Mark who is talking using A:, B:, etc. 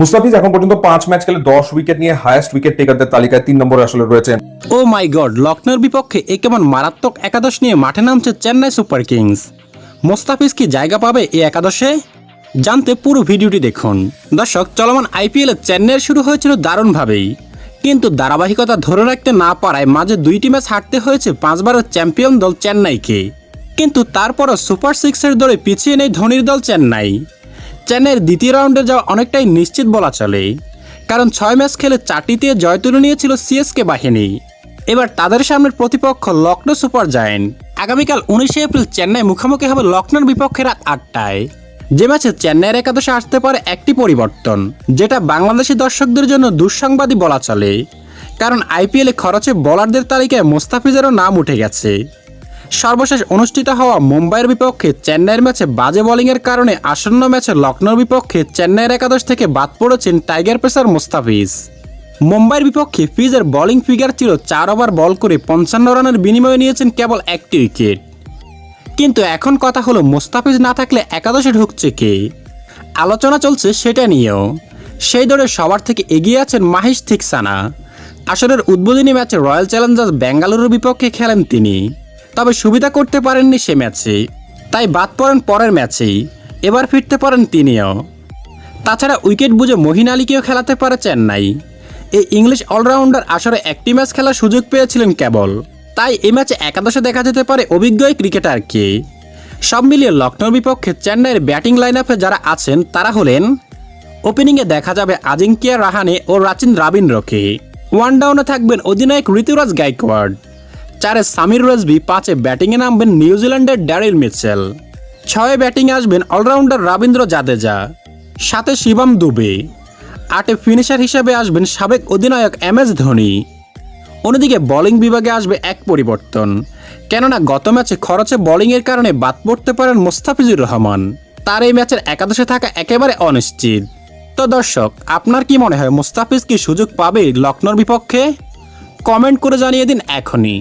A: মুস্তাফিজ, এখন পর্যন্ত পাঁচ ম্যাচ খেলে দশ উইকেট নিয়ে হায়েস্ট উইকেট টেকারদের তালিকায় তিন নম্বরে আসলে রয়েছেন।
B: ও মাই গড লখনৌর বিপক্ষে এ কেমন মারাত্মক একাদশ নিয়ে মাঠে নামছে চেন্নাই সুপার কিংস। মোস্তাফিজ কি জায়গা পাবে এই একাদশে? জানতে পুরো ভিডিওটি দেখুন। দর্শক, চলমান আইপিএলে চেন্নাইয়ের শুরু হয়েছিল দারুণভাবেই। কিন্তু ধারাবাহিকতা ধরে রাখতে না পারায় মাঝে দুইটি ম্যাচ হারতে হয়েছে পাঁচবারের চ্যাম্পিয়ন দল চেন্নাইকে। কিন্তু তারপরও সুপার সিক্সের দলে পিছিয়ে নেই ধোনির দল চেন্নাই। চেন্নাইয়ের দ্বিতীয় রাউন্ডে যাওয়া অনেকটাই নিশ্চিত বলা চলে। কারণ ছয় ম্যাচ খেলে চারটিতে জয় তুলে নিয়েছিল সিএসকে বাহিনী। এবার তাদের সামনের প্রতিপক্ষ লখনৌ সুপার জায়েন্ট। আগামীকাল উনিশে এপ্রিল চেন্নাই মুখোমুখি হবে লখনৌর বিপক্ষে রাত আটটায়। যে ম্যাচে চেন্নাইয়ের একাদশে আসতে পারে একটি পরিবর্তন, যেটা বাংলাদেশি দর্শকদের জন্য দুঃসংবাদই বলা চলে। কারণ আইপিএলে খরচে বোলারদের তালিকায় মোস্তাফিজেরও নাম উঠে গেছে। সর্বশেষ অনুষ্ঠিত হওয়া মুম্বাইয়ের বিপক্ষে চেন্নাইয়ের ম্যাচে বাজে বোলিংয়ের কারণে আসন্ন ম্যাচে লখনৌর বিপক্ষে চেন্নাইয়ের একাদশ থেকে বাদ পড়েছেন টাইগার পেসার মোস্তাফিজ। মুম্বাইয়ের বিপক্ষে ফিজের বোলিং ফিগার ছিল চার ওভার বল করে পঞ্চান্ন রানের বিনিময়ে নিয়েছেন কেবল একটি উইকেট। কিন্তু এখন কথা হলো মোস্তাফিজ না থাকলে একাদশে ঢুকছে কে? আলোচনা চলছে সেটা নিয়েও। সেই দৌড়ে সবার থেকে এগিয়ে আছেন মাহিশ থিকসানা। আসরের উদ্বোধনী ম্যাচে রয়্যাল চ্যালেঞ্জার্স বেঙ্গালুরুর বিপক্ষে খেলেন তিনি। তবে সুবিধা করতে পারেননি সে ম্যাচে তাই বাদ পড়েন পরের ম্যাচেই। এবার ফিরতে পারেন তিনিও। তাছাড়া উইকেট বুঝে মহিন আলীকেও খেলাতে পারে চেন্নাই। এই ইংলিশ অলরাউন্ডার আসরে একটি ম্যাচ খেলার সুযোগ পেয়েছিলেন কেবল। তাই এই ম্যাচে একাদশে দেখা যেতে পারে অভিজ্ঞ ক্রিকেটারকে। সব মিলিয়ে লখনৌর বিপক্ষে চেন্নাইয়ের ব্যাটিং লাইন যারা আছেন, তারা হলেন ওপেনিংয়ে দেখা যাবে আজিঙ্কিয়া রাহানে ও রাচিন রাবিন্দ্রকে ওয়ান ডাউনে থাকবেন অধিনায়ক ঋতুরাজ গাইকোয়াড। চারে সামির রেজবি, পাঁচে ব্যাটিংয়ে নামবেন নিউজিল্যান্ডের ড্যারিল মিচেল। ছয়ে ব্যাটিংয়ে আসবেন অলরাউন্ডার রবীন্দ্র জাদেজা। সাথে শিবম দুবে। আটে ফিনিশার হিসেবে আসবেন সাবেক অধিনায়ক এম এস ধোনি। অন্যদিকে বোলিং বিভাগে আসবে এক পরিবর্তন। কেননা গত ম্যাচে খরচে বোলিংয়ের কারণে বাদ পড়তে পারেন মোস্তাফিজুর রহমান। তার এই ম্যাচের একাদশে থাকা একেবারে অনিশ্চিত। তো দর্শক, আপনার কি মনে হয়, মোস্তাফিজ কি সুযোগ পাবে লখনৌর বিপক্ষে? কমেন্ট করে জানিয়ে দিন এখনই।